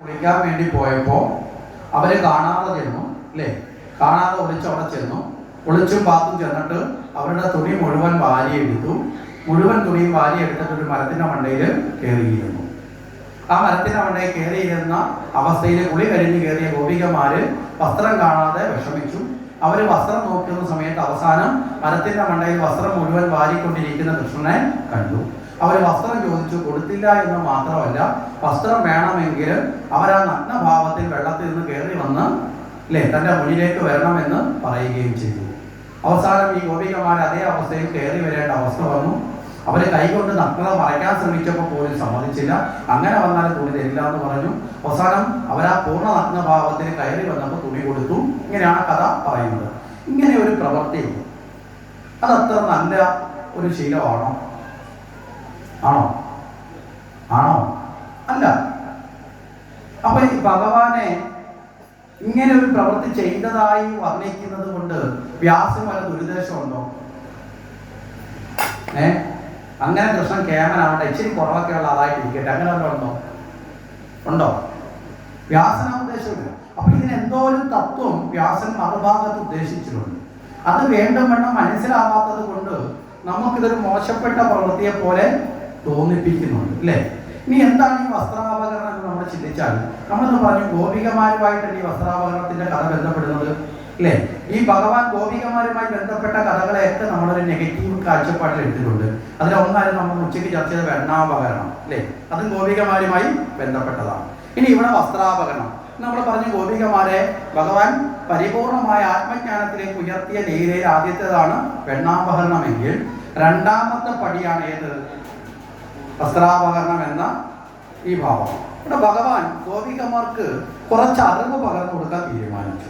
കുളിക്കാൻ വേണ്ടി പോയപ്പോൾ അവരെ കാണാതെ ചെന്നു അല്ലേ? കാണാതെ ഒളിച്ച് അവിടെ ചെന്നു. ഒളിച്ചും പാത്തും ചെന്നിട്ട് അവരുടെ തുണി മുഴുവൻ വാരിയെടുത്തു മുഴുവൻ തുണിയും വാരിയെടുത്തിട്ട് ഒരു മരത്തിന്റെ മണ്ടയിൽ കയറിയിരുന്നു. ആ മരത്തിന്റെ മണ്ടയിൽ കയറിയിരുന്ന അവസ്ഥയിൽ കുളി കഴിഞ്ഞ് കയറിയ ഗോപികമാര് വസ്ത്രം കാണാതെ വിഷമിച്ചു. അവർ വസ്ത്രം നോക്കുന്ന സമയത്ത് അവസാനം മരത്തിന്റെ മണ്ടയിൽ വസ്ത്രം മുഴുവൻ വാരിക്കൊണ്ടിരിക്കുന്ന കൃഷ്ണനെ കണ്ടു. അവർ വസ്ത്രം ചോദിച്ചു കൊടുത്തില്ല എന്ന് മാത്രമല്ല വസ്ത്രം വേണമെങ്കിൽ അവർ ആ നഗ്നഭാവത്തിൽ വെള്ളത്തിൽ നിന്ന് കയറി വന്ന് അല്ലേ തന്റെ മുന്നിലേക്ക് വരണമെന്ന് പറയുകയും ചെയ്തു. അവസാനം ഈ ഗോപികമാർ അതേ അവസ്ഥയിൽ കയറി വരേണ്ട അവസ്ഥ വന്നു. അവർ കൈകൊണ്ട് നഗ്നത മറയ്ക്കാൻ ശ്രമിച്ചപ്പോൾ പോലും സമ്മതിച്ചില്ല. അങ്ങനെ വന്നാൽ തുണി തരില്ല എന്ന് പറഞ്ഞു. അവസാനം അവർ ആ പൂർണ നഗ്നഭാവത്തിൽ കയറി വന്നപ്പോൾ തുണി കൊടുത്തു. ഇങ്ങനെയാണ് കഥ പറയുന്നത്. ഇങ്ങനെ ഒരു പ്രവൃത്തി അത്ര നല്ല ഒരു ശീലമാണോ? ആണോ? ആണോ? അല്ല. അപ്പൊ ഈ ഭഗവാനെ ഇങ്ങനെ ഒരു പ്രവൃത്തി ചെയ്തതായി വർണിക്കുന്നത് കൊണ്ട് വ്യാസം വല്ല ദുരുദ്ദേശമുണ്ടോ? ഏ? അങ്ങനെ കൃഷ്ണൻ കേമനാവട്ടെ ഇച്ചിരി കുറവൊക്കെ ഉള്ള ആളായിട്ടിരിക്കട്ടെ. അങ്ങനെ ഉണ്ടോ? ഉണ്ടോ? വ്യാസന ഉദ്ദേശമില്ല. അപ്പൊ ഇതിന് എന്തോ ഒരു തത്വം വ്യാസൻ മറുഭാഗത്ത് ഉദ്ദേശിച്ചിട്ടുണ്ട്. അത് വേണ്ടും വേണം മനസ്സിലാവാത്തത് കൊണ്ട് നമുക്കിതൊരു മോശപ്പെട്ട പ്രവൃത്തിയെ പോലെ തോന്നിപ്പിക്കുന്നുണ്ട് അല്ലേ? ഇനി എന്താണ് ഈ വസ്ത്രാപകരണം എന്ന് നമ്മൾ ചിന്തിച്ചാൽ നമ്മളെന്ന് പറഞ്ഞു ഗോപികമാരുമായിട്ടാണ് ഈ വസ്ത്രാപകരണത്തിന്റെ കഥ ബന്ധപ്പെടുന്നത് അല്ലേ? ഈ ഭഗവാൻ ഗോപികമാരുമായി ബന്ധപ്പെട്ട കഥകളെയൊക്കെ നമ്മളൊരു നെഗറ്റീവ് കാഴ്ചപ്പാടിൽ എടുത്തിട്ടുണ്ട്. അതിൽ ഒന്നായിരുന്നു നമ്മൾ ഉച്ചയ്ക്ക് ചർച്ച ചെയ്ത വെണ്ണാപകരണം അല്ലേ? അതും ഗോപികമാരുമായി ബന്ധപ്പെട്ടതാണ്. ഇനി ഇവിടെ വസ്ത്രാപകരണം. നമ്മൾ പറഞ്ഞു ഗോപികമാരെ ഭഗവാൻ പരിപൂർണമായ ആത്മജ്ഞാനത്തിലേക്ക് ഉയർത്തിയ ലീലയിൽ ആദ്യത്തേതാണ് വെണ്ണാപഹരണമെങ്കിൽ രണ്ടാമത്തെ പടിയാണ് ഏത്? വസ്ത്രാപകരണം എന്ന ഈ ഭാവം. ഇവിടെ ഭഗവാൻ ഗോപികമാർക്ക് കുറച്ച് അറിവ് പകർന്നു കൊടുക്കാൻ തീരുമാനിച്ചു.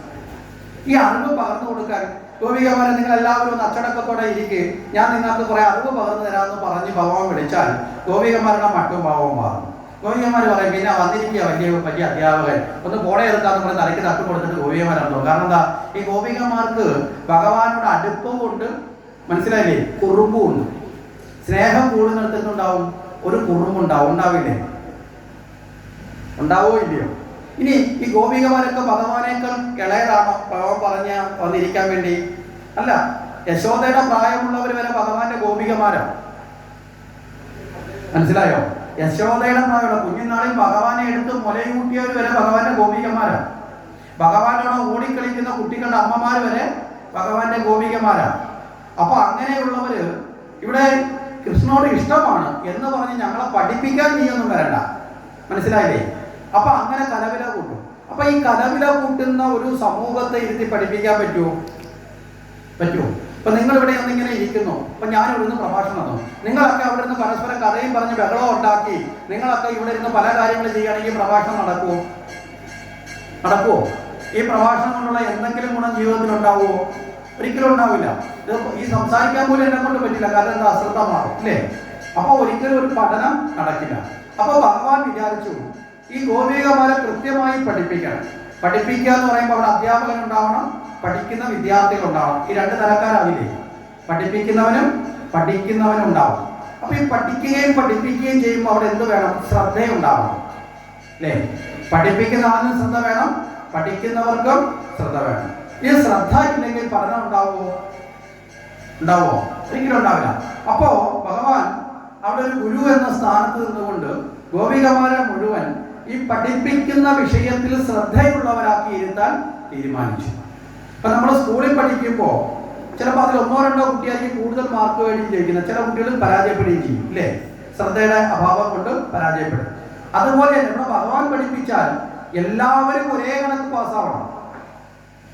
ഈ അറിവ് പകർന്നു കൊടുക്കാൻ ഗോപികമാരെ നിങ്ങൾ എല്ലാവരും ഒന്ന് അച്ചടക്കത്തോടെ ഇരിക്കെ. ഞാൻ നിങ്ങൾക്ക് കുറെ അറിവ് പകർന്നു തരാമെന്ന് പറഞ്ഞ് ഭഗവാൻ വിളിച്ചാൽ ഗോപികമാരുടെ മട്ടും ഭാവവും മാറും. ഗോപികമാർ പറയും പിന്നെ വന്നിരിക്കുക വലിയ വലിയ അധ്യാപകൻ. ഒന്ന് പോടെ എടുക്കാന്ന് പറഞ്ഞ് തലയ്ക്ക് തട്ട് കൊടുത്തിട്ട് ഗോപികമാരാണല്ലോ കാരണം എന്താ? ഈ ഗോപികമാർക്ക് ഭഗവാനോട് അടുപ്പം ഉണ്ട് മനസ്സിലായില്ലേ? കുറുമ്പും ഉണ്ട് സ്നേഹം കൂടുന്നിടത്തുണ്ടാവും ഒരു കുറുമ്പുണ്ടാവും ഉണ്ടാവില്ലേ? ഉണ്ടാവോ ഇല്ലയോ? ഇനി ഈ ഗോപികമാരൊക്കെ ഭഗവാനേക്കാൾ ഇളയതാണോ? ഭഗവാൻ പറഞ്ഞ വന്നിരിക്കാൻ വേണ്ടി. അല്ല യശോദയുടെ പ്രായമുള്ളവർ വരെ ഭഗവാന്റെ ഗോപികമാരാണ് മനസ്സിലായോ? യശോദയുടെ പ്രായമുള്ള കുഞ്ഞുനാളിൽ ഭഗവാനെ എടുത്ത് മുലയൂട്ടിയവർ വരെ ഭഗവാന്റെ ഗോപികമാരാണ് ഭഗവാനോട് ഓടിക്കളിക്കുന്ന കുട്ടികളുടെ അമ്മമാർ വരെ ഭഗവാന്റെ ഗോപികമാരാണ് അപ്പൊ അങ്ങനെയുള്ളവര് ഇവിടെ കൃഷ്ണനോട് ഇഷ്ടമാണ് എന്ന് പറഞ്ഞ് ഞങ്ങളെ പഠിപ്പിക്കാൻ നീയൊന്നും വരണ്ട. മനസ്സിലായില്ലേ? അപ്പൊ അങ്ങനെ കലവില കൂട്ടും. അപ്പൊ ഈ കലവില കൂട്ടുന്ന ഒരു സമൂഹത്തെ ഇരുത്തി പഠിപ്പിക്കാൻ പറ്റുമോ പറ്റുമോ അപ്പൊ നിങ്ങൾ ഇവിടെ ഒന്നിങ്ങനെ ഇരിക്കുന്നു. അപ്പൊ ഞാൻ ഇവിടുന്ന് പ്രഭാഷണം തന്നു നിങ്ങളൊക്കെ അവിടെ നിന്ന് പരസ്പരം കഥയും പറഞ്ഞ് ബഹളം ഉണ്ടാക്കി നിങ്ങളൊക്കെ ഇവിടെ ഇരുന്ന് പല കാര്യങ്ങൾ ചെയ്യുകയാണെങ്കിൽ പ്രഭാഷണം നടക്കുമോ നടക്കുമോ ഈ പ്രഭാഷണം കൊണ്ടുള്ള എന്തെങ്കിലും ഗുണം ജീവിതത്തിൽ ഉണ്ടാവുമോ ഒരിക്കലും ഉണ്ടാവില്ല. ഈ സംസാരിക്കാൻ പോലും എന്നെ കൊണ്ട് പറ്റില്ല. കാരണം എന്താ? മാറും അല്ലേ അപ്പൊ ഒരിക്കലും ഒരു പഠനം നടക്കില്ല. അപ്പൊ ഭഗവാൻ വിചാരിച്ചു ഈ ഗോപികമാരെ കൃത്യമായി പഠിപ്പിക്കണം. പഠിപ്പിക്കുക എന്ന് പറയുമ്പോൾ അവിടെ അധ്യാപകൻ ഉണ്ടാവണം പഠിക്കുന്ന വിദ്യാർത്ഥികൾ ഉണ്ടാവണം. ഈ രണ്ട് തരക്കാരാവില്ലേ? പഠിപ്പിക്കുന്നവനും പഠിക്കുന്നവനും ഉണ്ടാവും. അപ്പൊ ഈ പഠിക്കുകയും പഠിപ്പിക്കുകയും ചെയ്യുമ്പോൾ അവിടെ എന്ത് വേണം? ശ്രദ്ധയുണ്ടാവണം. അല്ലേ പഠിപ്പിക്കുന്നവനും ശ്രദ്ധ വേണം പഠിക്കുന്നവർക്കും ശ്രദ്ധ വേണം. ഈ ശ്രദ്ധ ഇല്ലെങ്കിൽ പഠനം ഉണ്ടാവുമോ? ഉണ്ടാവുമോ ഒരിക്കലും ഉണ്ടാവില്ല. അപ്പോ ഭഗവാൻ അവിടെ ഒരു ഗുരു എന്ന സ്ഥാനത്ത് നിന്നുകൊണ്ട് ഗോപികമാരെ മുഴുവൻ ഈ പഠിപ്പിക്കുന്ന വിഷയത്തിൽ ശ്രദ്ധയുള്ളവരാക്കി ഇരുത്താൻ തീരുമാനിച്ചു. ഇപ്പൊ നമ്മൾ സ്കൂളിൽ പഠിക്കുമ്പോൾ ചിലപ്പോൾ അതിൽ ഒന്നോ രണ്ടോ കുട്ടിയായിരിക്കും കൂടുതൽ മാർക്ക് വേണ്ടി ജയിക്കുന്നത് ചില കുട്ടികൾ പരാജയപ്പെടുകയും ചെയ്യും ഇല്ലേ? ശ്രദ്ധയുടെ അഭാവം കൊണ്ട് പരാജയപ്പെടും. അതുപോലെ നമ്മുടെ ഭഗവാൻ പഠിപ്പിച്ചാൽ എല്ലാവരും ഒരേ കണക്ക് പാസ്സാവണം.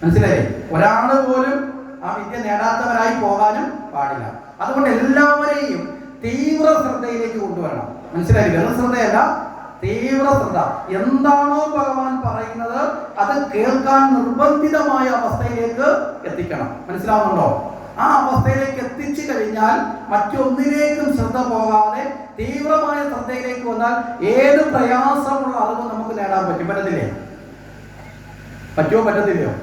മനസ്സിലായില്ലേ ഒരാൾ പോലും ആ വിദ്യ നേടാത്തവരായി പോകാനും പാടില്ല. അതുകൊണ്ട് എല്ലാവരെയും തീവ്ര ശ്രദ്ധയിലേക്ക് കൊണ്ടുവരണം. മനസ്സിലായി? വെറും ശ്രദ്ധയല്ല തീവ്ര ശ്രദ്ധ. എന്താണോ ഭഗവാൻ പറയുന്നത് അത് കേൾക്കാൻ നിർബന്ധിതമായ അവസ്ഥയിലേക്ക് എത്തിക്കണം. മനസ്സിലാവുന്നുണ്ടോ? ആ അവസ്ഥയിലേക്ക് എത്തിച്ചു കഴിഞ്ഞാൽ മറ്റൊന്നിലേക്കും ശ്രദ്ധ പോകാതെ തീവ്രമായ ശ്രദ്ധയിലേക്ക് വന്നാൽ ഏത് പ്രയാസമുള്ള അറിവ് നമുക്ക് നേടാൻ പറ്റും. പറ്റത്തില്ലേ? പറ്റുമോ പറ്റത്തില്ലയോ?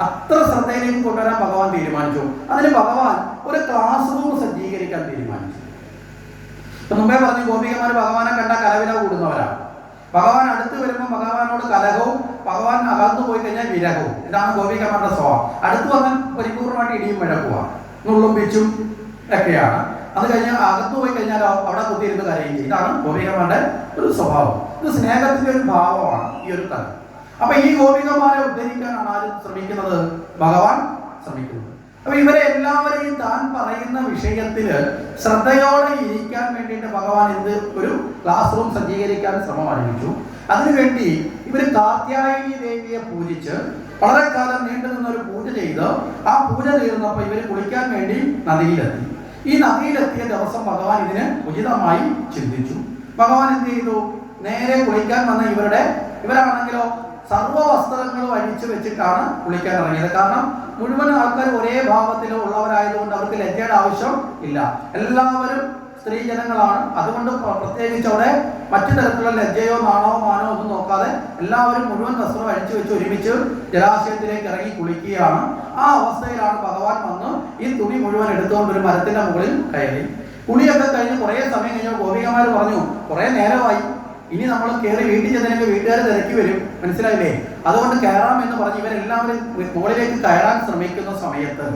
അത്ര ശ്രദ്ധയിലേക്ക് കൊണ്ടുവരാൻ ഭഗവാൻ തീരുമാനിച്ചു. അതിന് ഭഗവാൻ ഒരു ക്ലാസ് റൂം സജ്ജീകരിക്കാൻ തീരുമാനിച്ചു. മുമ്പേ പറഞ്ഞു ഗോപികമാർ ഭഗവാനെ കണ്ട കലവില കൂടുന്നവരാണ്. ഭഗവാൻ അടുത്ത് വരുമ്പോൾ ഭഗവാനോട് കലഹവും ഭഗവാൻ അകന്നു പോയി കഴിഞ്ഞാൽ വിരഹവും. ഇതാണ് ഗോപികമാരുടെ സ്വഭാവം. അടുത്ത് വന്നാൽ പരിപൂർണമായിട്ട് ഇടിയും മുഴക്കുവാണ്. നുള്ളും പിച്ചും ഒക്കെയാണ്. അത് കഴിഞ്ഞാൽ അകത്ത് പോയി കഴിഞ്ഞാൽ അവിടെ കുത്തിയിരുന്ന് കരയുകയും ഇതാണ് ഗോപികമാരുടെ ഒരു സ്വഭാവം. ഇത് സ്നേഹത്തിന്റെ ഒരു ഭാവമാണ് ഈ ഒരു തലം അപ്പൊ ഈ ഗോപികമാരെ ഉദ്ധരിക്കാനാണ് ആരും ശ്രമിക്കുന്നത്. ഭഗവാൻ ശ്രമിക്കുന്നത് അപ്പൊ ഇവരെ എല്ലാവരെയും താൻ പറയുന്ന വിഷയത്തിൽ ശ്രദ്ധയോടെ ഇരിക്കാൻ വേണ്ടിയിട്ട് ഭഗവാൻ എന്ത് ഒരു ക്ലാസ് റൂം സജ്ജീകരിക്കാൻ ശ്രമം ആരംഭിച്ചു അതിനുവേണ്ടി ഇവർ കാത്യായനി ദേവിയെ പൂജിച്ച് വളരെ കാലം നീണ്ടു നിന്നൊരു പൂജ ചെയ്ത് ആ പൂജ തീർന്നപ്പോൾ ഇവർ കുളിക്കാൻ വേണ്ടി നദിയിലെത്തി. ഈ നദിയിലെത്തിയ ദിവസം ഭഗവാൻ ഇതിന് ഉചിതമായി ചിന്തിച്ചു. ഭഗവാൻ എന്ത് ചെയ്തു? നേരെ കുളിക്കാൻ വന്ന ഇവരുടെ ഇവരാണെങ്കിലോ സർവ വസ്ത്രങ്ങളും അഴിച്ചു വെച്ചിട്ടാണ് കുളിക്കാൻ ഇറങ്ങിയത്. കാരണം മുഴുവൻ ആൾക്കാർ ഒരേ ഭാവത്തിൽ ഉള്ളവരായതുകൊണ്ട് അവർക്ക് ലജ്ജയുടെ ആവശ്യം ഇല്ല. എല്ലാവരും സ്ത്രീജനങ്ങളാണ് അതുകൊണ്ട് പ്ര- പ്രത്യേകിച്ച് അവിടെ മറ്റു തരത്തിലുള്ള ലജ്ജയോ നാണോ മാനോ ഒന്നും നോക്കാതെ എല്ലാവരും മുഴുവൻ വസ്ത്രം അഴിച്ചു വെച്ച് ഒരുമിച്ച് ജലാശയത്തിലേക്ക് ഇറങ്ങി കുളിക്കുകയാണ്. ആ അവസ്ഥയിലാണ് ഭഗവാൻ വന്ന് ഈ തുണി മുഴുവൻ എടുത്തുകൊണ്ട് ഒരു മരത്തിന്റെ മുകളിൽ കയറി. കുളിയൊക്കെ കഴിഞ്ഞ് കുറേ സമയം കഴിഞ്ഞാൽ ഗോപികമാർ പറഞ്ഞു കുറേ നേരമായി. ഇനി നമ്മൾ കയറി വീട്ടിൽ ചെന്നതിനൊക്കെ വീട്ടുകാർ തിരക്കി വരും. മനസ്സിലായില്ലേ? അതുകൊണ്ട് കയറാം എന്ന് പറഞ്ഞ് ഇവരെല്ലാവരും മുകളിലേക്ക് കയറാൻ ശ്രമിക്കുന്ന സമയത്ത്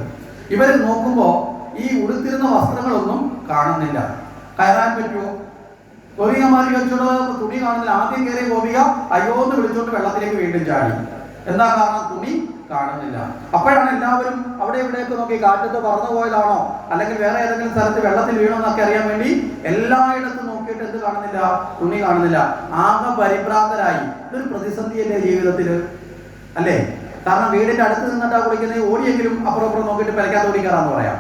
ഇവർ നോക്കുമ്പോൾ ഈ ഉടുത്തിരുന്ന വസ്ത്രങ്ങളൊന്നും കാണുന്നില്ല. കയറാൻ പറ്റുമോ ഗോപികമാർ ചോദിച്ചോട് തുണി കാണുന്നില്ല. ആദ്യം കയറിയ ഗോപിക അയ്യോ എന്ന് വിളിച്ചോണ്ട് വെള്ളത്തിലേക്ക് വീണ്ടും ചാടി. എന്താ കാരണം? തുണി കാണുന്നില്ല. അപ്പോഴാണ് എല്ലാവരും അവിടെ ഇവിടെയൊക്കെ നോക്കി കാറ്റത്ത് പറന്നു പോയതാണോ? അല്ലെങ്കിൽ വേറെ ഏതെങ്കിലും സ്ഥലത്ത് വെള്ളത്തിൽ വീണോ എന്നൊക്കെ അറിയാൻ വേണ്ടി എല്ലായിടത്തും നോക്കിയിട്ട് എന്ത് കാണുന്നില്ല? തുണി കാണുന്നില്ല. ആകെ പരിഭ്രാന്തരായി. ഇതൊരു പ്രതിസന്ധിയല്ലേ ജീവിതത്തിൽ? അല്ലേ? കാരണം വീടിന്റെ അടുത്ത് നിന്നിട്ടാ കുളിക്കുന്നത് ഓടിയെങ്കിലും അപ്പുറം അപ്പുറം നോക്കിയിട്ട് പെരക്കാത്ത ഓടി കയറാന്ന് പറയാം.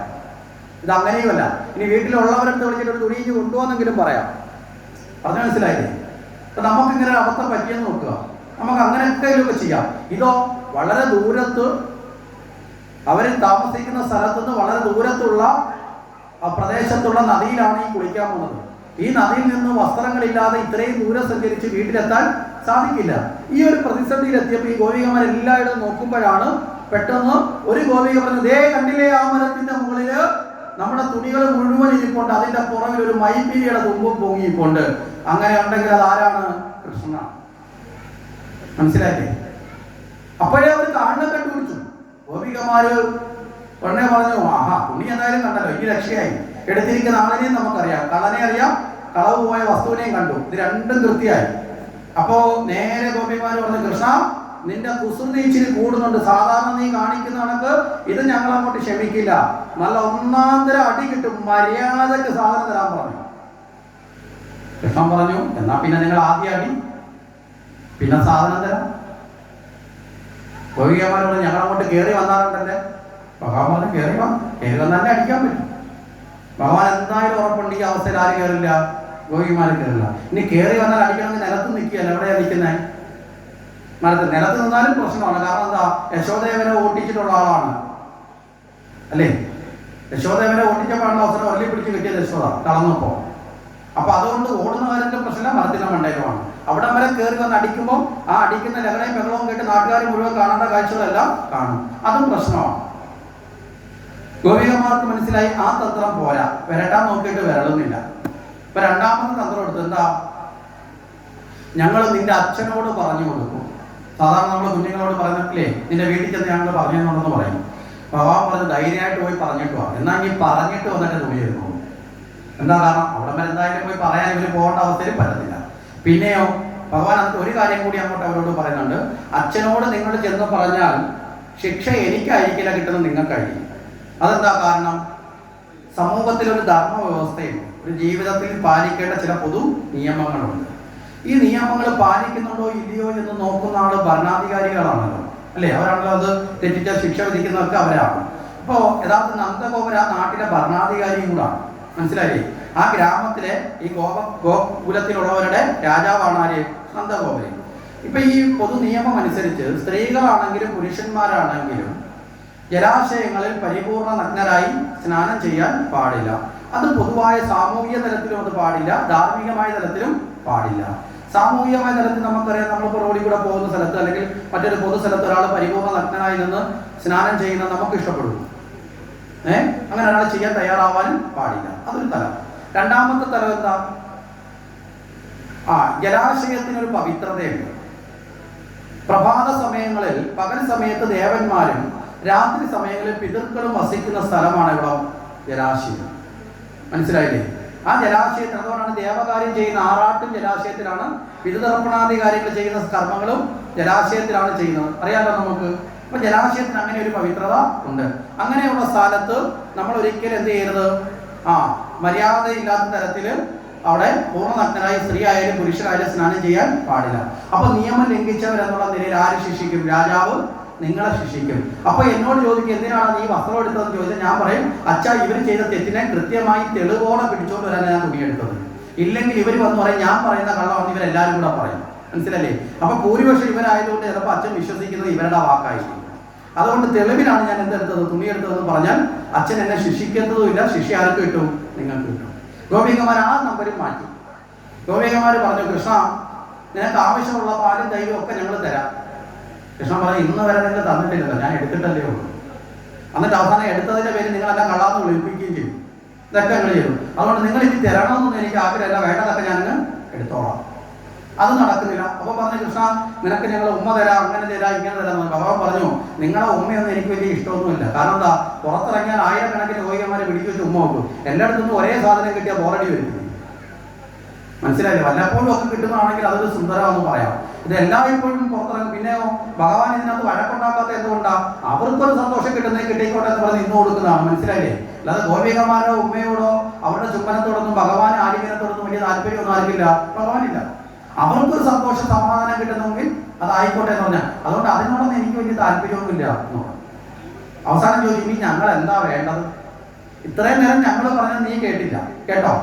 ഇത് അങ്ങനെയുമല്ല. ഇനി വീട്ടിലുള്ളവരടുത്ത് വിളിച്ചിട്ട് ഒരു തുണി ഇനി കൊണ്ടുപോകുന്നെങ്കിലും പറയാം. പറഞ്ഞു മനസ്സിലായില്ലേ? അപ്പൊ നമുക്ക് ഇങ്ങനെ ഒരു അബദ്ധം പറ്റിയെന്ന് നോക്കുക. നമുക്ക് അങ്ങനെ അങ്ങനെയൊക്കെ ചെയ്യാം. ഇതോ വളരെ ദൂരത്ത് അവർ താമസിക്കുന്ന സ്ഥലത്തുനിന്ന് വളരെ ദൂരത്തുള്ള പ്രദേശത്തുള്ള നദിയിലാണ് ഈ കുളിക്കാൻ പോകുന്നത്. ഈ നദിയിൽ നിന്ന് വസ്ത്രങ്ങളില്ലാതെ ഇത്രയും ദൂരം സഞ്ചരിച്ച് വീട്ടിലെത്താൻ സാധിക്കില്ല. ഈ ഒരു പ്രതിസന്ധിയിലെത്തിയപ്പോൾ ഈ ഗോപികമാർ നോക്കുമ്പോഴാണ് പെട്ടെന്ന് ഒരു ഗോപിക പറഞ്ഞു ദേ കണ്ടില്ലേ ആ മരത്തിന്റെ മുകളിൽ? നമ്മുടെ തുണികൾ മുഴുവൻ ഇരിപ്പുണ്ട്. അതിന്റെ പുറകിൽ ഒരു മൈപ്പീരിയുടെ തുമ്പും പൊങ്ങിയിപ്പുണ്ട് അങ്ങനെ ഉണ്ടെങ്കിൽ അത് ആരാണ്? കൃഷ്ണ. മനസ്സിലായില്ലേ? അപ്പോഴേ അവർ കാണുന്ന കണ്ടുപിടിച്ചു. ഗോപികമാര് ഉടനെ പറഞ്ഞു ആഹാ തുണി എന്തായാലും കണ്ടല്ലോ. ഈ രക്ഷയായി. എടുത്തിരിക്കുന്ന ആളിനെയും നമുക്കറിയാം. കളനെ അറിയാം കളവ് പോയ വസ്തുവിനെയും കണ്ടു. ഇത് രണ്ടും കൃത്യമായി അപ്പോ നേരെ ഗോപിമാര് പറഞ്ഞു കൃഷ്ണ നിന്റെ കുസൃതി ഇച്ചിരി കൂടുന്നുണ്ട്. സാധാരണ നീ കാണിക്കുന്ന കണക്ക് ഇത് ഞങ്ങൾ അങ്ങോട്ട് ക്ഷമിക്കില്ല. നല്ല ഒന്നാന്തര അടി കിട്ടും. മര്യാദയ്ക്ക് സാധനം തരാൻ പറഞ്ഞു. കൃഷ്ണൻ പറഞ്ഞു എന്നാ പിന്നെ നിങ്ങൾ ആദ്യ അടി. പിന്നെ സാധനം തരാം. ഗോപികമാരോട് ഞങ്ങൾ അങ്ങോട്ട് കയറി വന്നാറുണ്ടല്ലേ പറഞ്ഞു കയറി വാ. കയറി വന്നാലേ അടിക്കാൻ പറ്റും. ഭഗവാൻ എന്തായാലും ഉറപ്പുണ്ട് ഈ അവസ്ഥയിൽ ആരും കയറില്ല ഗോപിമാര് കയറില്ല ഇനി കയറി വന്നാൽ അടിക്കണമെങ്കിൽ നിലത്ത് നിൽക്കുകയല്ല? എവിടെയാണ് നിൽക്കുന്നത് മരത്തിൽ നിലത്ത് നിന്നാലും പ്രശ്നമാണ്. കാരണം എന്താ? യശോദേവനെ ഓട്ടിച്ചിട്ടുള്ള ആളാണ്. അല്ലേ? യശോദേവനെ ഓട്ടിച്ചപ്പോഴാണ് അവസരം വലിയ പിടിച്ച് കിട്ടിയത് യശോദ കളന്നപ്പോ അപ്പൊ അതുകൊണ്ട് ഓടുന്ന കാര്യത്തിന്റെ പ്രശ്നം മരത്തിന്റെ മണ്ടേക്കുമാണ് അവിടെ വരെ കയറി വന്ന് അടിക്കുമ്പോൾ ആ അടിക്കുന്ന ലഹളയും ബഹളവും കേട്ട് നാട്ടുകാർ മുഴുവൻ കാണേണ്ട കാഴ്ചകളെല്ലാം കാണും. അതും പ്രശ്നമാണ്. ഗോപികമാർക്ക് മനസ്സിലായി ആ തന്ത്രം പോരാ. വരട്ടാൻ നോക്കിയിട്ട് വരളുന്നില്ല ഇപ്പൊ രണ്ടാമത്തെ തന്ത്രം എടുത്ത് എന്താ? ഞങ്ങൾ നിന്റെ അച്ഛനോട് പറഞ്ഞു കൊടുക്കും. സാധാരണ നമ്മൾ കുഞ്ഞുങ്ങളോട് പറഞ്ഞിട്ടില്ലേ നിന്റെ വീട്ടിൽ ചെന്ന് ഞങ്ങൾ പറഞ്ഞു എന്നുണ്ടെന്ന് പറയും. ഭഗവാൻ പറഞ്ഞ് ധൈര്യമായിട്ട് പോയി പറഞ്ഞിട്ട് വാ. എന്നാ ഈ പറഞ്ഞിട്ട് വന്നിട്ട് തുണിയിരുന്നു എന്താ കാരണം? അവിടെ വരെ എന്തായാലും പോയി പറയാൻ ഇവർ പോകേണ്ട അവസ്ഥയിൽ പറ്റത്തില്ല. പിന്നെയോ ഭഗവാൻ അത് ഒരു കാര്യം കൂടി അങ്ങോട്ട് അവരോട് പറയുന്നുണ്ട്. അച്ഛനോട് നിങ്ങൾ ചെന്ന് പറഞ്ഞാൽ ശിക്ഷ എനിക്കായിരിക്കില്ല കിട്ടുന്നത് നിങ്ങൾക്കായിരിക്കും. അതെന്താ കാരണം? സമൂഹത്തിൽ ഒരു ധർമ്മ വ്യവസ്ഥയുണ്ട് ഒരു ജീവിതത്തിൽ പാലിക്കേണ്ട ചില പൊതു നിയമങ്ങളുണ്ട്. ഈ നിയമങ്ങൾ പാലിക്കുന്നുണ്ടോ ഇല്ലയോ എന്ന് നോക്കുന്ന ആൾ ഭരണാധികാരികളാണല്ലോ. അല്ലെ? അവരാണല്ലോ അത് തെറ്റിച്ച ശിക്ഷ വിധിക്കുന്നതൊക്കെ അവരാണ്. അപ്പോ യഥാർത്ഥ നന്ദഗോപുര നാട്ടിലെ ഭരണാധികാരിയും കൂടാണ് മനസ്സിലായില്ലേ? ആ ഗ്രാമത്തിലെ ഈ ഗോപ ഗോകുലത്തിലുള്ളവരുടെ രാജാവാണ് ആര്? നന്ദഗോപുരൻ. ഇപ്പൊ ഈ പൊതു നിയമം അനുസരിച്ച് സ്ത്രീകളാണെങ്കിലും പുരുഷന്മാരാണെങ്കിലും ജലാശയങ്ങളിൽ പരിപൂർണ നഗ്നരായി സ്നാനം ചെയ്യാൻ പാടില്ല. അത് പൊതുവായ സാമൂഹിക തലത്തിലും അത് പാടില്ല ധാർമ്മികമായ തലത്തിലും പാടില്ല. സാമൂഹികമായ തലത്തിൽ നമുക്കറിയാം നമ്മളിപ്പോൾ റോഡിൽ കൂടെ പോകുന്ന സ്ഥലത്ത് അല്ലെങ്കിൽ മറ്റൊരു പൊതു സ്ഥലത്ത് ഒരാൾ പരിപൂർണ നഗ്നനായി നിന്ന് സ്നാനം ചെയ്യുന്ന നമുക്ക് ഇഷ്ടപ്പെടും. ഏ? അങ്ങനെ ഒരാൾ ചെയ്യാൻ തയ്യാറാവാനും പാടില്ല. അതൊരു തലം. രണ്ടാമത്തെ തലം എന്താ? ആ ജലാശയത്തിനൊരു പവിത്രതയുണ്ട്. പ്രഭാത സമയങ്ങളിൽ പകൽ സമയത്ത് ദേവന്മാരും രാത്രി സമയങ്ങളിൽ പിതൃക്കളും വസിക്കുന്ന സ്ഥലമാണ് ഇവിടെ ജലാശയം. മനസ്സിലായില്ലേ? ആ ജലാശയത്തിൽ അതുകൊണ്ടാണ് ദേവകാര്യം ചെയ്യുന്ന ആറാട്ടും ജലാശയത്തിലാണ് പിതൃതർപ്പണാദി കാര്യങ്ങൾ ചെയ്യുന്ന കർമ്മങ്ങളും ജലാശയത്തിലാണ് ചെയ്യുന്നത്. അറിയാലോ നമുക്ക്? അപ്പൊ ജലാശയത്തിന് അങ്ങനെ ഒരു പവിത്രത ഉണ്ട്. അങ്ങനെയുള്ള സ്ഥലത്ത് നമ്മൾ ഒരിക്കലും എന്ത് ചെയ്യരുത്? ആ മര്യാദയില്ലാത്ത തരത്തിൽ അവിടെ പൂർണനഗ്നരായി സ്ത്രീ ആയാലും പുരുഷനായാലും സ്നാനം ചെയ്യാൻ പാടില്ല. അപ്പൊ നിയമം ലംഘിച്ചവരെന്നുള്ള നിലയിൽ ആര് ശിക്ഷിക്കും? രാജാവ് നിങ്ങളെ ശിക്ഷിക്കും. അപ്പൊ എന്നോട് ചോദിക്കും എന്തിനാണ് നീ വസ്ത്രം എടുത്തതെന്ന് ചോദിച്ചാൽ ഞാൻ പറയും അച്ഛാ ഇവർ ചെയ്ത തെറ്റിനെ കൃത്യമായി തെളിവോടെ പിടിച്ചോണ്ട് വരാൻ ഞാൻ തുണിയെടുത്തത് ഇല്ലെങ്കിൽ ഇവർ വന്ന് പറയും ഞാൻ പറയുന്ന കള്ളമാണ് ഇവരെല്ലാവരും കൂടെ പറയും. മനസ്സിലല്ലേ? അപ്പൊ ഭൂരിപക്ഷം ഇവരായതുകൊണ്ട് ചിലപ്പോൾ അച്ഛൻ വിശ്വസിക്കുന്നത് ഇവരുടെ വാക്കായിരിക്കും. അതുകൊണ്ട് തെളിവിനാണ് ഞാൻ എന്തെടുത്തത് തുണിയെടുത്തതെന്ന് പറഞ്ഞാൽ അച്ഛൻ എന്നെ ശിക്ഷിക്കുന്നതുമില്ല ശിക്ഷ ആർക്ക് കിട്ടും? നിങ്ങൾക്ക് കിട്ടും. ഗോപികമാർ ആ നമ്പരും മാറ്റി. ഗോപികമാർ പറഞ്ഞു കൃഷ്ണ നിനക്ക് ആവശ്യമുള്ള പാലും തൈരും ഒക്കെ ഞങ്ങൾ തരാം. കൃഷ്ണൻ പറഞ്ഞു ഇന്ന് വരെ നിങ്ങൾ തന്നിട്ടില്ലല്ലോ ഞാൻ എടുത്തിട്ടല്ലേ ഉള്ളൂ. എന്നിട്ട് അവസാനം എടുത്തതിന്റെ പേര് നിങ്ങളെല്ലാം കള്ളാന്ന് വിളിപ്പിക്കുകയും ചെയ്യും ഇതൊക്കെ ഞങ്ങൾ ചെയ്യും അതുകൊണ്ട് നിങ്ങൾ ഇനി തരണമെന്നൊന്നും എനിക്ക് ആഗ്രഹമില്ല വേണ്ടതൊക്കെ ഞാൻ എടുത്തോളാം. അത് നടക്കുന്നില്ല. അപ്പൊ പറഞ്ഞു കൃഷ്ണ നിനക്ക് ഞങ്ങൾ ഉമ്മ തരാം അങ്ങനെ തരാം ഇങ്ങനെ തരാം ഭഗവാൻ പറഞ്ഞു നിങ്ങളെ ഉമ്മയൊന്നും എനിക്ക് വലിയ ഇഷ്ടമൊന്നുമില്ല. കാരണം എന്താ? പുറത്തിറങ്ങിയാൽ ആയിരക്കണക്കിന് രോഗികന്മാരെ പിടിച്ചു വെച്ച് ഉമ്മ വെക്കും. എല്ലായിടത്തും ഒരേ സാധനം കിട്ടിയാൽ ബോറടി വരും. മനസ്സിലായില്ലേ? വല്ലപ്പോഴും ഒക്കെ കിട്ടുന്നതാണെങ്കിൽ അതൊരു സുന്ദരമെന്ന് പറയാം. ഇത് എല്ലായ്പ്പോഴും പുറത്തിറങ്ങും പിന്നെയോ ഭഗവാൻ ഇതിനകത്ത് വഴക്കുണ്ടാക്കാത്ത എന്തുകൊണ്ടാ? അവർക്കൊരു സന്തോഷം കിട്ടുന്നത് കിട്ടിക്കോട്ടെ എന്ന് പറഞ്ഞ് ഇന്ന് കൊടുക്കുന്നതാണ്. മനസ്സിലായില്ലേ? അല്ലാതെ ഗോപികമാരോ ഉമ്മയോടോ അവരുടെ ചുമ്മനത്തോടൊന്നും ഭഗവാൻ ആലിംഗനത്തോടൊന്നും വലിയ താല്പര്യമൊന്നും ആർക്കില്ല. ഭഗവാനില്ല. അവർക്കൊരു സന്തോഷം സമാധാനം കിട്ടുന്നെങ്കിൽ അതായിക്കോട്ടെ എന്ന് പറഞ്ഞാൽ അതുകൊണ്ട് അതിനോടൊന്നും എനിക്ക് വലിയ താല്പര്യമൊന്നുമില്ല എന്ന് പറഞ്ഞു. അവസാനം ഇനി ഞങ്ങൾ എന്താ വേണ്ടത്? ഇത്രയും നേരം ഞങ്ങൾ പറഞ്ഞത് നീ കേട്ടില്ല. കേട്ടോ?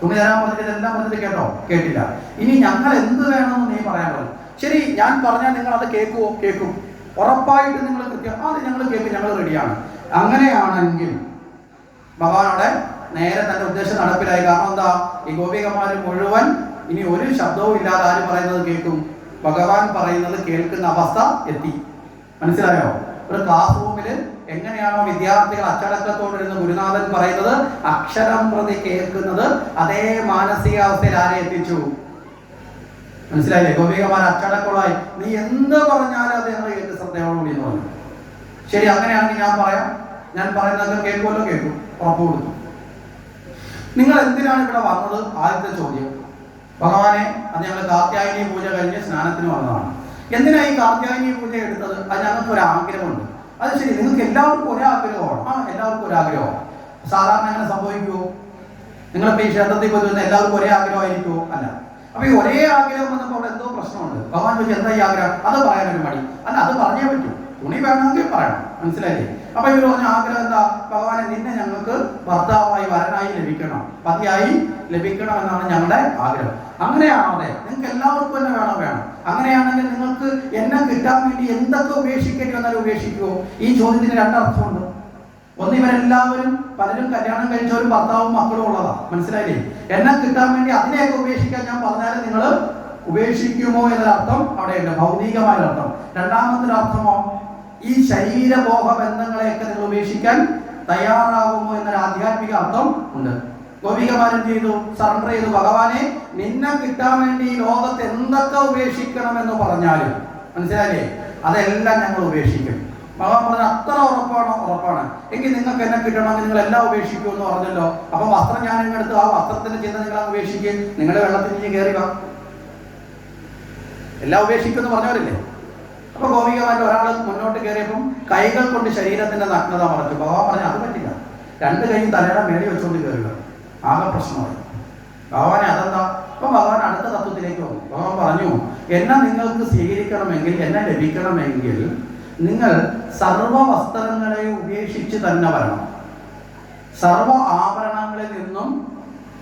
തുണി തരാൻ പറഞ്ഞിട്ട് എല്ലാം പറഞ്ഞിട്ട് കേട്ടോ? കേട്ടില്ല. ഇനി ഞങ്ങൾ എന്ത് വേണമെന്ന് നീ പറയാൻ പറഞ്ഞു. ശരി ഞാൻ പറഞ്ഞാൽ നിങ്ങൾ അത് കേൾക്കുവോ? കേൾക്കും. ഉറപ്പായിട്ട് നിങ്ങൾ കൃത്യം അത് ഞങ്ങൾ കേൾക്കും ഞങ്ങൾ റെഡിയാണ്. അങ്ങനെയാണെങ്കിൽ ഭഗവാനോടെ നേരെ തന്റെ ഉദ്ദേശം നടപ്പിലായി. കാരണം എന്താ? ഈ ഗോപികമാർ മുഴുവൻ ഇനി ഒരു ശബ്ദവും ഇല്ലാതെ ആര് പറയുന്നത് കേൾക്കും? ഭഗവാൻ പറയുന്നത് കേൾക്കുന്ന അവസ്ഥ എത്തി. മനസ്സിലായോ? ഒരു ക്ലാസ് റൂമിൽ എങ്ങനെയാണോ വിദ്യാർത്ഥികൾ അച്ചടക്കത്തോടെ ഇരുന്ന് ഗുരുനാഥൻ പറയുന്നത് അക്ഷരം പ്രതി കേൾക്കുന്നത് അതേ മാനസികാവസ്ഥയിൽ ആരെ എത്തിച്ചു? മനസ്സിലായില്ലേ? ഗോപികമാർ അച്ചടക്കമുള്ളായി നീ എന്ത് പറഞ്ഞാലും അദ്ദേഹം കേട്ട് ശ്രദ്ധയോടുകൂടി എന്ന് പറഞ്ഞു. ശരി അങ്ങനെയാണെങ്കിൽ ഞാൻ പറയാം. ഞാൻ പറയുന്നതൊക്കെ കേൾക്കുമല്ലോ കേൾക്കും. ഉറപ്പ് കൊടുക്കും. നിങ്ങൾ എന്തിനാണ് ഇവിടെ വന്നത്? ആദ്യത്തെ ചോദ്യം. ഭഗവാനെ അത് ഞങ്ങൾ കാർത്യായനി പൂജ കഴിഞ്ഞ് സ്നാനത്തിന് വന്നതാണ്. എന്തിനാ ഈ കാർത്യായനി പൂജ എടുത്തത്? അത് ഞങ്ങൾക്ക് ഒരു ആഗ്രഹമുണ്ട്. അത് ശരി നിങ്ങൾക്ക് എല്ലാവർക്കും ഒരേ ആഗ്രഹമാണ്. ആ എല്ലാവർക്കും ഒരു ആഗ്രഹമാണ്. സാധാരണ അങ്ങനെ സംഭവിക്കുമോ നിങ്ങളിപ്പോ ഈ ക്ഷേത്രത്തിൽ പോയി എല്ലാവർക്കും ഒരേ ആഗ്രഹമായിരിക്കുമോ അല്ല. അപ്പൊ ഈ ഒരേ ആഗ്രഹം വന്നപ്പോൾ അവിടെ എന്തോ പ്രശ്നമുണ്ട്. ഭഗവാൻ ചോദിച്ചു എന്താ ഈ ആഗ്രഹം? അത് പറയാൻ ഒരു മടി. അല്ല അത് പറഞ്ഞേ പറ്റൂ. തുണി വേണമെങ്കിൽ പറയണം. മനസ്സിലായില്ലേ? അപ്പൊ ഇവർ പറഞ്ഞ ആഗ്രഹം എന്താ? ഭഗവാനെ നിന്നെ ഞങ്ങൾക്ക് ഭർത്താവായി വരനായി ലഭിക്കണം. പതിയായി ലഭിക്കണം എന്നാണ് ഞങ്ങളുടെ ആഗ്രഹം. അങ്ങനെയാണോ അതെ നിങ്ങൾക്ക് എല്ലാവർക്കും തന്നെ വേണം വേണം. അങ്ങനെയാണെങ്കിൽ നിങ്ങൾക്ക് എന്നെ കിട്ടാൻ വേണ്ടി എന്തൊക്കെ ഉപേക്ഷിക്കേണ്ടി വന്നാലും ഉപേക്ഷിക്കുമോ ഈ ചോദ്യത്തിന് രണ്ടർത്ഥമുണ്ട്. ഒന്ന് ഇവരെല്ലാവരും പലരും കല്യാണം കഴിച്ചവരും ഭർത്താവും മക്കളും ഉള്ളതാ. മനസ്സിലായില്ലേ? എന്നെ കിട്ടാൻ വേണ്ടി അതിനെയൊക്കെ ഉപേക്ഷിക്കാൻ ഞാൻ പറഞ്ഞാലും നിങ്ങൾ ഉപേക്ഷിക്കുമോ എന്നൊരർത്ഥം അവിടെയുണ്ട്. ഭൗതികമായ അർത്ഥം. രണ്ടാമത്തെ അർത്ഥമോ ഈ ശരീരബോധ ബന്ധങ്ങളെയൊക്കെ നിങ്ങൾ ഉപേക്ഷിക്കാൻ തയ്യാറാകുമോ എന്നൊരു ആധ്യാത്മിക അർത്ഥം ഉണ്ട്. ഗോപികമാരൻ ചെയ്തു? സറണ്ടർ ചെയ്തു. ഭഗവാനെ നിന്നെ കിട്ടാൻ വേണ്ടി ഈ ലോകത്ത് എന്തൊക്കെ ഉപേക്ഷിക്കണമെന്ന് പറഞ്ഞാലും മനസ്സിലായില്ലേ? അതെല്ലാം ഞങ്ങൾ ഉപേക്ഷിക്കും. പറഞ്ഞ അത്ര ഉറപ്പാണോ ഉറപ്പാണ്. എങ്കിൽ നിങ്ങൾക്ക് എന്നെ കിട്ടണമെങ്കിൽ നിങ്ങൾ എല്ലാം ഉപേക്ഷിക്കൂ എന്ന് പറഞ്ഞല്ലോ. അപ്പൊ വസ്ത്രം ഞാൻ എടുത്ത് ആ വസ്ത്രത്തിന്റെ ചിന്ത നിങ്ങൾ ഉപേക്ഷിക്കും. നിങ്ങൾ വെള്ളത്തിൽ നിന്ന് കയറി വാ എല്ലാം ഉപേക്ഷിക്കുമെന്ന് പറഞ്ഞവരില്ലേ? അപ്പൊ ഗോപികമായിട്ട് ഒരാൾ മുന്നോട്ട് കയറിയപ്പം കൈകൾ കൊണ്ട് ശരീരത്തിന്റെ നഗ്നത മറച്ചു. ഭഗവാൻ പറഞ്ഞു അത് പറ്റില്ല. രണ്ട് കൈയും തലയുടെ മേടി വെച്ചുകൊണ്ട് കയറുക ആകെ പ്രശ്നമായി. ഭഗവാനെ അതെന്താ? അപ്പൊ ഭഗവാൻ അടുത്ത തത്വത്തിലേക്ക് വന്നു. ഭഗവാൻ പറഞ്ഞു എന്നെ നിങ്ങൾക്ക് സ്വീകരിക്കണമെങ്കിൽ എന്നെ ലഭിക്കണമെങ്കിൽ നിങ്ങൾ സർവ വസ്ത്രങ്ങളെ ഉപേക്ഷിച്ച് തന്നെ വരണം. സർവ ആഭരണങ്ങളിൽ നിന്നും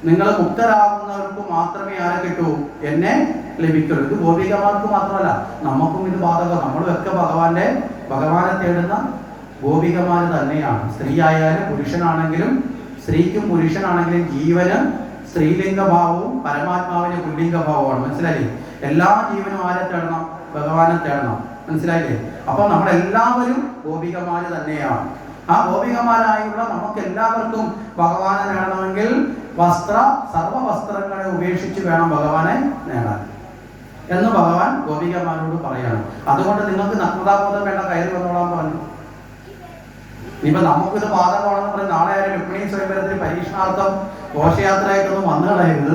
നിങ്ങൾ മുക്തരാകുന്നവർക്ക് മാത്രമേ ആരെ കിട്ടൂ? എന്നെ ലഭിക്കുള്ളൂ. ഇത് ഗോപികമാർക്ക് മാത്രമല്ല നമുക്കും ഇത് ബാധകം. നമ്മളൊക്കെ ഭഗവാന്റെ ഭഗവാനെ തേടുന്ന ഗോപികമാർ തന്നെയാണ്. സ്ത്രീ ആയാലും പുരുഷനാണെങ്കിലും സ്ത്രീക്കും പുരുഷനാണെങ്കിലും ജീവന് സ്ത്രീലിംഗഭാവവും പരമാത്മാവിന്റെ പുല്ലിംഗഭാവമാണ് മനസ്സിലായി എല്ലാ ജീവനും ആരെ തേടണം? ഭഗവാനെ തേടണം. മനസ്സിലായില്ലേ? അപ്പൊ നമ്മളെല്ലാവരും ഗോപികമാര് തന്നെയാണ്. ആ ഗോപികമാരായുള്ള നമുക്ക് എല്ലാവർക്കും ഭഗവാനെ നേടണമെങ്കിൽ വസ്ത്ര സർവ വസ്ത്രങ്ങളെ ഉപേക്ഷിച്ച് വേണം ഭഗവാനെ നേടാൻ. എന്ന് ഭഗവാൻ ഗോപികമാരോട് പറയാണ്. അതുകൊണ്ട് നിങ്ങൾക്ക് നഗ്നതാബോധം വേണ്ട കയറി വന്നോളാൻ പറഞ്ഞു. ഇപ്പൊ നമുക്കിത് ബാധകമാണെന്ന് പറഞ്ഞ് നാളെ ആരും രുക്മിണി സ്വയംവരത്തിൽ പരീക്ഷണാർത്ഥം ഘോഷയാത്രയായിട്ടൊന്നും വന്നു ആ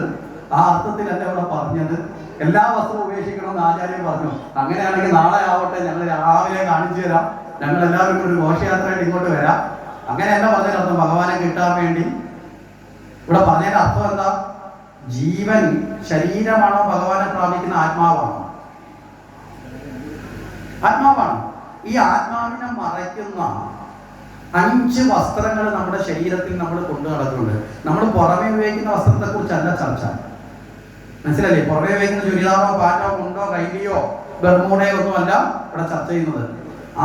ആ അർത്ഥത്തിലല്ല ഇവിടെ പറഞ്ഞത്? എല്ലാ വസ്ത്രവും ഉപേക്ഷിക്കണമെന്ന് ആചാര്യൻ പറഞ്ഞു. അങ്ങനെയാണെങ്കിൽ നാളെ ആവട്ടെ ഞങ്ങൾ രാവിലെ കാണിച്ചു തരാം. ഞങ്ങൾ എല്ലാവരും ഒരു ഘോഷയാത്രയായിട്ട് ഇങ്ങോട്ട് വരാം. അങ്ങനെ എന്നെ പറഞ്ഞതിനർത്ഥം ഭഗവാനെ കിട്ടാൻ വേണ്ടി. ഇവിടെ പറഞ്ഞതിന്റെ അർത്ഥം എന്താ? ജീവൻ ശരീരമാണോ ഭഗവാനെ പ്രാപിക്കുന്ന ആത്മാവാണോ? ആത്മാവാണ്. ഈ ആത്മാവിനെ മറയ്ക്കുന്ന അഞ്ച് വസ്ത്രങ്ങൾ നമ്മുടെ ശരീരത്തിൽ നമ്മൾ കൊണ്ടു നടക്കുന്നുണ്ട്. നമ്മൾ പുറമെ ഉപയോഗിക്കുന്ന വസ്ത്രത്തെ കുറിച്ചല്ല ചർച്ച. മനസ്സിലല്ലേ പുറമേ വയ്ക്കുന്ന ചുരിദാറോ പാറ്റോ മുണ്ടോ കൈലിയോ ബർമൂടയോ ഒന്നുമല്ല ഇവിടെ ചർച്ച ചെയ്യുന്നത്.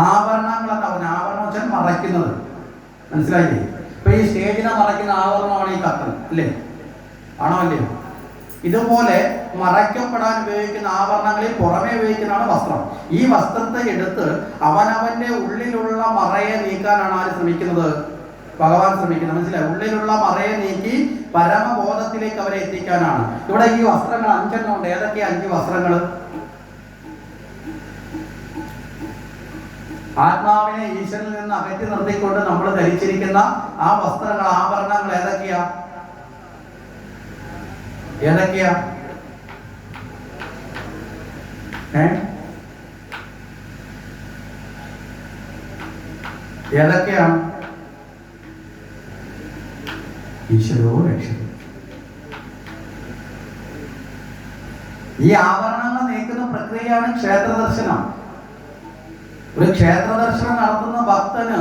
ആഭരണങ്ങൾ അവൻ ആഭരണം വെച്ചാൽ മറയ്ക്കുന്നത്. മനസ്സിലായില്ലേ? ഇപ്പൊ ഈ സ്റ്റേജിനെ മറയ്ക്കുന്ന ആഭരണമാണ് ഈ കത്തൽ അല്ലേ? ആണോ അല്ലേ? ഇതുപോലെ മറയ്ക്കപ്പെടാൻ ഉപയോഗിക്കുന്ന ആഭരണങ്ങളിൽ പുറമേ ഉപയോഗിക്കുന്നതാണ് വസ്ത്രം. ഈ വസ്ത്രത്തെ എടുത്ത് അവനവന്റെ ഉള്ളിലുള്ള മറയെ നീക്കാനാണ് ആര് ശ്രമിക്കുന്നത്? ഭഗവാൻ ശ്രമിക്കുന്നത്. മനസ്സിലായി? ഉള്ളിലുള്ള മറയെ നീക്കി പരമബോധത്തിലേക്ക് അവരെ എത്തിക്കാനാണ്. ഇവിടെ ഈ വസ്ത്രങ്ങൾ അഞ്ചെണ്ണം ഉണ്ട് ഏതൊക്കെ അഞ്ച് വസ്ത്രങ്ങൾ ആത്മാവിനെ ഈശ്വരനിൽ നിന്ന് അകറ്റി നിർത്തിക്കൊണ്ട് നമ്മൾ ധരിച്ചിരിക്കുന്ന ആ വസ്ത്രങ്ങൾ ആഭരണങ്ങൾ ഏതൊക്കെയാ? ഏതൊക്കെയാ? ഏതൊക്കെയാണ്? ഈ ആഭരണങ്ങൾ നീക്കുന്ന പ്രക്രിയയാണ് ക്ഷേത്ര ദർശനം ഒരു ക്ഷേത്ര ദർശനം നടത്തുന്ന ഭക്തന്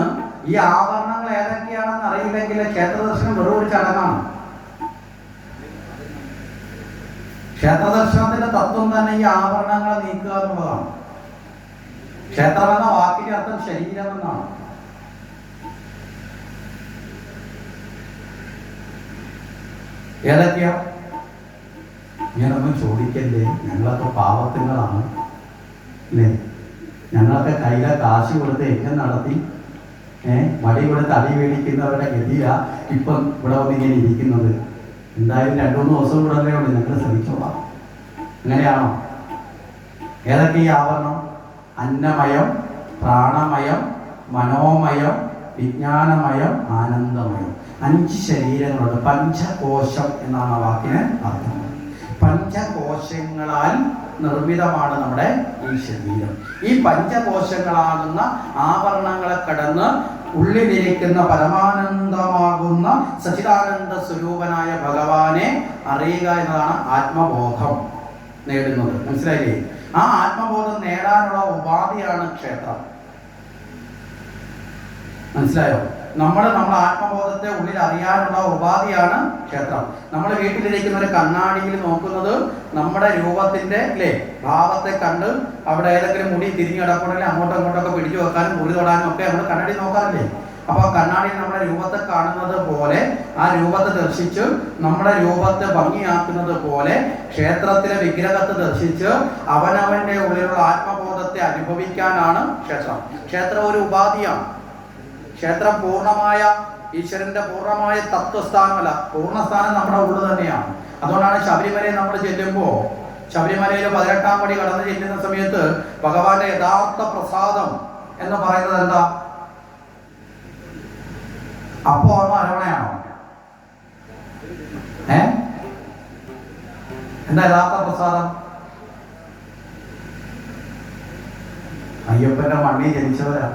ഈ ആഭരണങ്ങൾ ഏതൊക്കെയാണെന്ന് അറിയില്ലെങ്കിൽ ക്ഷേത്ര ദർശനം വെറും ഒരു ചടങ്ങാണ്. ക്ഷേത്ര ദർശനത്തിന്റെ തത്വം തന്നെ ഈ ആവരണങ്ങളെ നീക്കുക എന്നുള്ളതാണ്. ക്ഷേത്രം എന്ന വാക്കിന്റെ അർത്ഥം ശരീരം ഏതൊക്കെയാ? ഇങ്ങനൊന്നും ചോദിക്കല്ലേ? ഞങ്ങളൊക്കെ പാവത്തുങ്ങളാണ് അല്ലേ? ഞങ്ങളൊക്കെ കയ്യിലെ കാശ് കൊടുത്ത് എങ്ങനെ നടത്തി ഏഹ് മടി കൊടുത്ത് അടി മേടിക്കുന്നവരുടെ ഗതിയാ ഇപ്പം ഇവിടെ വന്ന് ഇങ്ങനെ ഇരിക്കുന്നത്. എന്തായാലും രണ്ടു മൂന്ന് ദിവസം കൂടെ അല്ലേ ഉള്ളൂ ഞങ്ങൾ ശ്രമിച്ചോളാം. അങ്ങനെയാണോ? ഏതൊക്കെ ഈ ആവരണം? അന്നമയം പ്രാണമയം മനോമയം വിജ്ഞാനമയം ആനന്ദമയം. അഞ്ച് ശരീരങ്ങളുണ്ട്. പഞ്ചകോശം എന്നാണ് ആ വാക്കിന് അർത്ഥം. പഞ്ചകോശങ്ങളാൽ നിർമ്മിതമാണ് നമ്മുടെ ഈ ശരീരം. ഈ പഞ്ചകോശങ്ങളാകുന്ന ആവരണങ്ങളെ കടന്ന് ഉള്ളിലിരിക്കുന്ന പരമാനന്ദമാകുന്ന സച്ചിദാനന്ദ സ്വരൂപനായ ഭഗവാനെ അറിയുക എന്നതാണ് ആത്മബോധം നേടുന്നത്. മനസ്സിലായില്ലേ? ആ ആത്മബോധം നേടാനുള്ള ഉപാധിയാണ് ക്ഷേത്രം. മനസ്സിലായോ? നമ്മൾ നമ്മുടെ ആത്മബോധത്തെ ഉള്ളിൽ അറിയാനുള്ള ഉപാധിയാണ് ക്ഷേത്രം. നമ്മൾ വീട്ടിലിരിക്കുന്ന ഒരു കണ്ണാടിയിൽ നോക്കുന്നത് നമ്മുടെ രൂപത്തിന്റെ അല്ലേ? ഭാവത്തെ കണ്ട് അവിടെ ഏതെങ്കിലും മുടി തിരിഞ്ഞു കിടപ്പുണ്ടെങ്കിൽ അങ്ങോട്ടും ഇങ്ങോട്ടൊക്കെ പിടിച്ചു വെക്കാനും മുറി തൊടാനും ഒക്കെ നമ്മൾ കണ്ണാടി നോക്കാറില്ലേ? അപ്പൊ കണ്ണാടിയിൽ നമ്മുടെ രൂപത്തെ കാണുന്നത് പോലെ ആ രൂപത്തെ ദർശിച്ച് നമ്മുടെ രൂപത്തെ ഭംഗിയാക്കുന്നത് പോലെ ക്ഷേത്രത്തിലെ വിഗ്രഹത്തെ ദർശിച്ച് അവനവന്റെ ഉള്ളിലുള്ള ആത്മബോധത്തെ അനുഭവിക്കാനാണ് ക്ഷേത്രം. ക്ഷേത്രം ഒരു ഉപാധിയാണ്. ക്ഷേത്രം പൂർണമായ ഈശ്വരന്റെ പൂർണമായ തത്വസ്ഥാനമല്ല. പൂർണസ്ഥാനം നമ്മുടെ ഉള്ളു തന്നെയാണ്. അതുകൊണ്ടാണ് ശബരിമലയിൽ നമ്മൾ ചെല്ലുമ്പോൾ ശബരിമലയിൽ പതിനെട്ടാം പടി കടന്നു ചെല്ലുന്ന സമയത്ത് ഭഗവാന്റെ യഥാർത്ഥ പ്രസാദം എന്ന് പറയുന്നത് എന്താ? അപ്പോ അമ്മ അരവണയാണോ? ഏ? എന്താ യഥാർത്ഥ പ്രസാദം? അയ്യപ്പന്റെ മണ്ണി ജനിച്ചവരാ.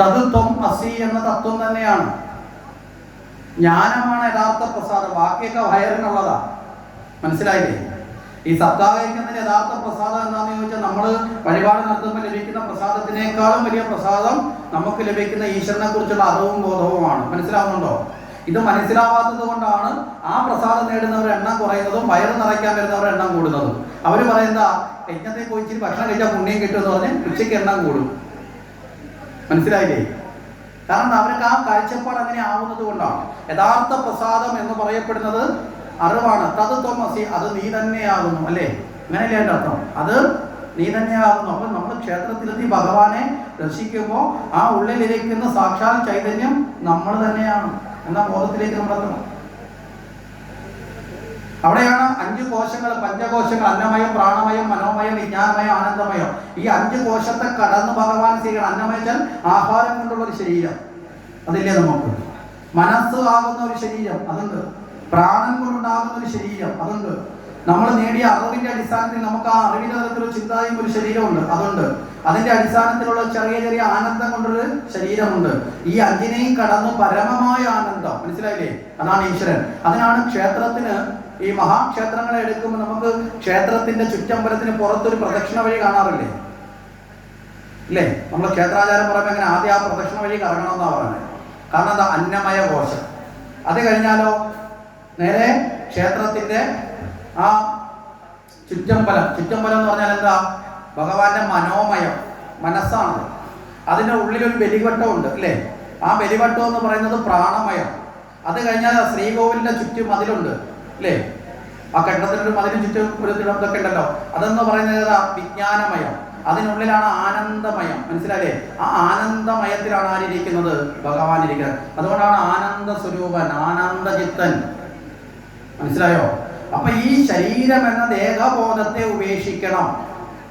തതുത്വം അസി എന്ന തത്വം തന്നെയാണ്. ജ്ഞാനമാണ് യഥാർത്ഥ പ്രസാദം. ബാക്കിയൊക്കെ വയറിനുള്ളതാ. മനസ്സിലായില്ലേ? ഈ സപ്താഹിക്കുന്നതിന് യഥാർത്ഥ പ്രസാദം എന്താണെന്ന് ചോദിച്ചാൽ നമ്മൾ വഴിപാട് നടത്തുമ്പോൾ ലഭിക്കുന്ന പ്രസാദത്തിനേക്കാളും വലിയ പ്രസാദം നമുക്ക് ലഭിക്കുന്ന ഈശ്വരനെ കുറിച്ചുള്ള അറിവും ബോധവുമാണ്. മനസ്സിലാവുന്നുണ്ടോ? ഇത് മനസ്സിലാവാത്തത് കൊണ്ടാണ് ആ പ്രസാദം നേടുന്നവരുടെ എണ്ണം കുറയുന്നതും വയറ് നിറയ്ക്കാൻ വരുന്നവരുടെ എണ്ണം കൂടുന്നതും. അവർ പറയുന്ന യജ്ഞത്തെ പോയി ഭക്ഷണം കഴിച്ചാൽ പുണ്യം കിട്ടുമെന്ന് പറഞ്ഞ് ഉച്ചയ്ക്ക് എണ്ണം കൂടും. മനസ്സിലായില്ലേ? കാരണം അവർക്ക് ആ കാഴ്ചപ്പാട് അങ്ങനെ ആവുന്നത് കൊണ്ടാണ്. യഥാർത്ഥ പ്രസാദം എന്ന് പറയപ്പെടുന്നത് അറിവാണ്. തത് തോമസി അത് നീ തന്നെയാകുന്നു അല്ലേ? അങ്ങനെയല്ലേ എന്റെ അർത്ഥം? അത് നീ തന്നെയാകുന്നു. അപ്പൊ നമ്മൾ ക്ഷേത്രത്തിലെത്തി ഭഗവാനെ ദർശിക്കുമ്പോൾ ആ ഉള്ളിലിരിക്കുന്ന സാക്ഷാൽ ചൈതന്യം നമ്മൾ തന്നെയാണ് എന്ന ബോധത്തിലേക്ക് നമ്മൾ എത്തണം. അവിടെയാണ് അഞ്ച് കോശങ്ങൾ പഞ്ചകോശങ്ങൾ അന്നമയം പ്രാണമയം മനോമയം വിജ്ഞാനമയം ആനന്ദമയം. ഈ അഞ്ച് കോശത്തെ കടന്ന് ഭഗവാൻ സ്വീകരിക്കണം അന്നമയം ആഹാരം കൊണ്ടുള്ള ഒരു ശരീരം. അതില്ലേ നമുക്ക്? മനസ്സ് ആകുന്ന ഒരു ശരീരം അതുണ്ട്. പ്രാണൻ കൊണ്ടുണ്ടാകുന്ന ഒരു ശരീരം അതുണ്ട്. നമ്മൾ നേടിയ അറിവിന്റെ അടിസ്ഥാനത്തിൽ നമുക്ക് ആ അറിവിന്റെ തരത്തിലുള്ള ചിന്തായും ഒരു ശരീരമുണ്ട് അതുണ്ട്. അതിന്റെ അടിസ്ഥാനത്തിലുള്ള ചെറിയ ചെറിയ ആനന്ദം കൊണ്ടൊരു ശരീരമുണ്ട്. ഈ അഞ്ചിനെയും കടന്ന് പരമമായ ആനന്ദം. മനസ്സിലായില്ലേ? അതാണ് ഈശ്വരൻ. അതിനാണ് ക്ഷേത്രത്തിന് ഈ മഹാക്ഷേത്രങ്ങളെ എടുക്കുമ്പോൾ നമുക്ക് ക്ഷേത്രത്തിന്റെ ചുറ്റമ്പലത്തിന് പുറത്തൊരു പ്രദക്ഷിണ വഴി കാണാറില്ലേ? ഇല്ലേ? നമ്മൾ ക്ഷേത്രാചാരം പറയുമ്പോൾ അങ്ങനെ ആദ്യം ആ പ്രദക്ഷിണ വഴി കറങ്ങണമെന്നാണ് പറയുന്നത് കാരണം എന്താ? അന്നമയ കോശം അത് കഴിഞ്ഞാലോ? നേരെ ക്ഷേത്രത്തിന്റെ ആ ചുറ്റമ്പലം. ചുറ്റമ്പലം എന്ന് പറഞ്ഞാൽ എന്താ? ഭഗവാന്റെ മനോമയം. മനസ്സാണ്. അതിന്റെ ഉള്ളിലൊരു ബലിവട്ടം ഉണ്ട്. അല്ലേ ആ ബലിവട്ടം എന്ന് പറയുന്നത് പ്രാണമയം. അത് കഴിഞ്ഞാൽ ശ്രീകോവിലിന്റെ ചുറ്റും മതിലുണ്ട് അല്ലേ ആ കെട്ടിടത്തിനൊരു മതിലും ചുറ്റും ഒരു ഇതൊക്കെ ഉണ്ടല്ലോ. അതെന്ന് പറയുന്നത് ഏതാ? വിജ്ഞാനമയം. അതിനുള്ളിലാണ് ആനന്ദമയം. മനസ്സിലായില്ലേ? ആ ആനന്ദമയത്തിലാണ് ആരിയിരിക്കുന്നത് ഭഗവാൻ ഇരിക്കുന്നത്. അതുകൊണ്ടാണ് ആനന്ദ സ്വരൂപൻ ആനന്ദചിത്തൻ. മനസ്സിലായോ? അപ്പൊ ഈ ശരീരം എന്ന ദേഹബോധത്തെ ഉപേക്ഷിക്കണം.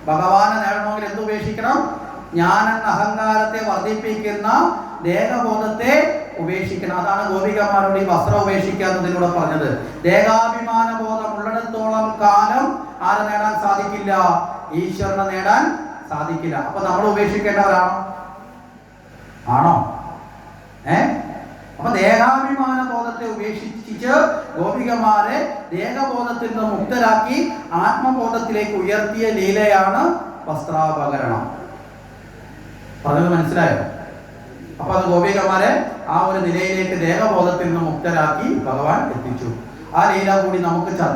ഭഗവാനെ നേടണമെങ്കിൽ എന്ത് ഉപേക്ഷിക്കണം? ഞാൻ എന്ന അഹങ്കാരത്തെ വർദ്ധിപ്പിക്കുന്ന ദേഹബോധത്തെ ഉപേക്ഷിക്കണം. അതാണ് ഗോപികമാരോട് ഈ വസ്ത്രം ഉപേക്ഷിക്കാത്തതിലൂടെ പറഞ്ഞത്. ദേഹാഭിമാന ബോധം ഉള്ളിടത്തോളം കാലം ആരെ നേടാൻ സാധിക്കില്ല? ഈശ്വരനെ നേടാൻ സാധിക്കില്ല. അപ്പൊ നമ്മൾ ഉപേക്ഷിക്കേണ്ടവരാണോ? ആണോ? ഏ? അപ്പൊ ദേഹാഭിമാന ബോധത്തെ ഉപേക്ഷിച്ച് ഗോപികമാരെ ദേഹബോധത്തിൽ നിന്ന് മുക്തരാക്കി ആത്മബോധത്തിലേക്ക് ഉയർത്തിയ ലീലയാണ് വസ്ത്രാപകരണം. പറഞ്ഞത് മനസ്സിലായോ? അപ്പൊ അത് ഗോപികമാരെ ആ ഒരു നിലയിലേക്ക് ദേഹബോധത്തിൽ നിന്ന് മുക്തരാക്കി ഭഗവാൻ എത്തിച്ചു. ആ ലീല കൂടി നമുക്ക്